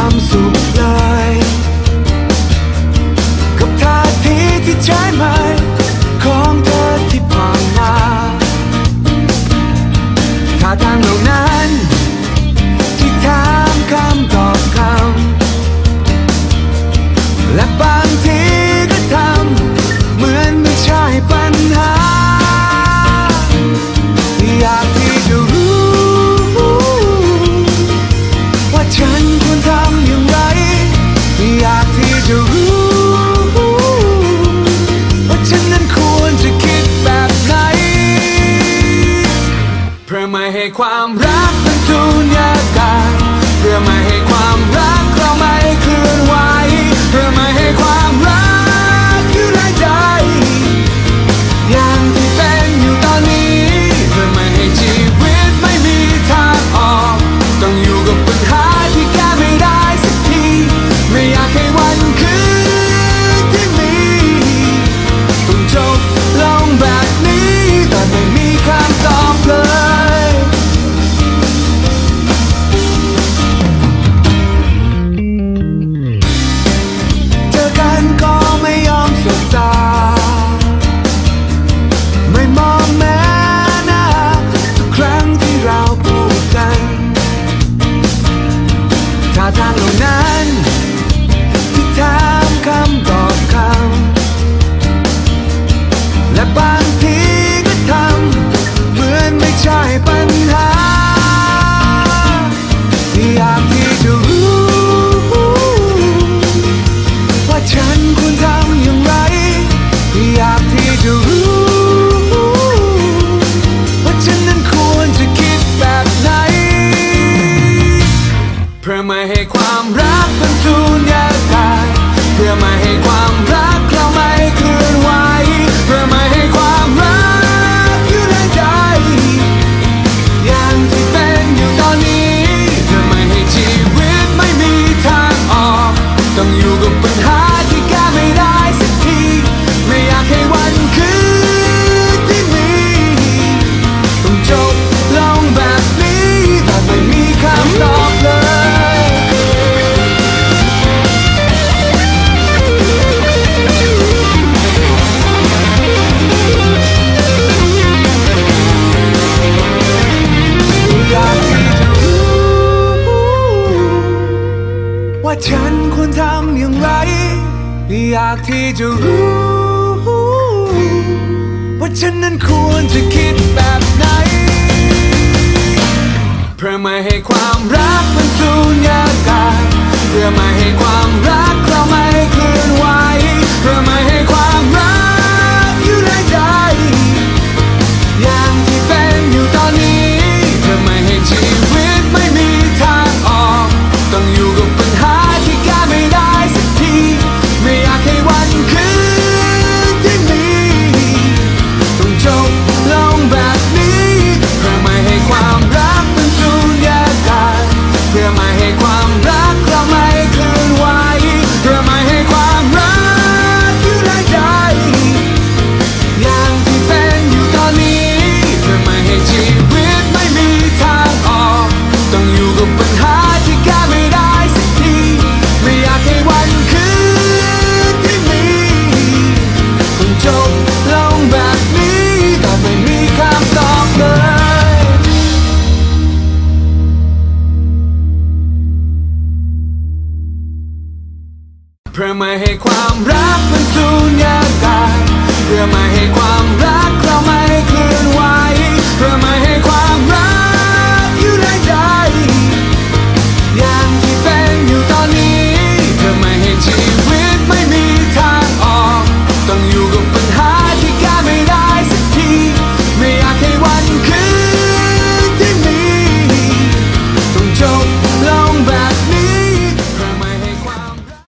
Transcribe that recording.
I'm so glad. ไม่ให้ความรักเป็นสูญญากาศเพื่อไม่ให้ความรักเราไม่เคลื่อนไหวเพื่อไม่ให้ความรัก อยากที่จะรู้ ว่าฉันนั้นควรจะคิดแบบไหน เพื่อไม่ให้ความรักมันสูญญากาศเพื่อไม่ให้ความรักเราไม่เคลื่อนไหวเพื่อักมันสูญญากาศเพื่อไม่ให้ความรัก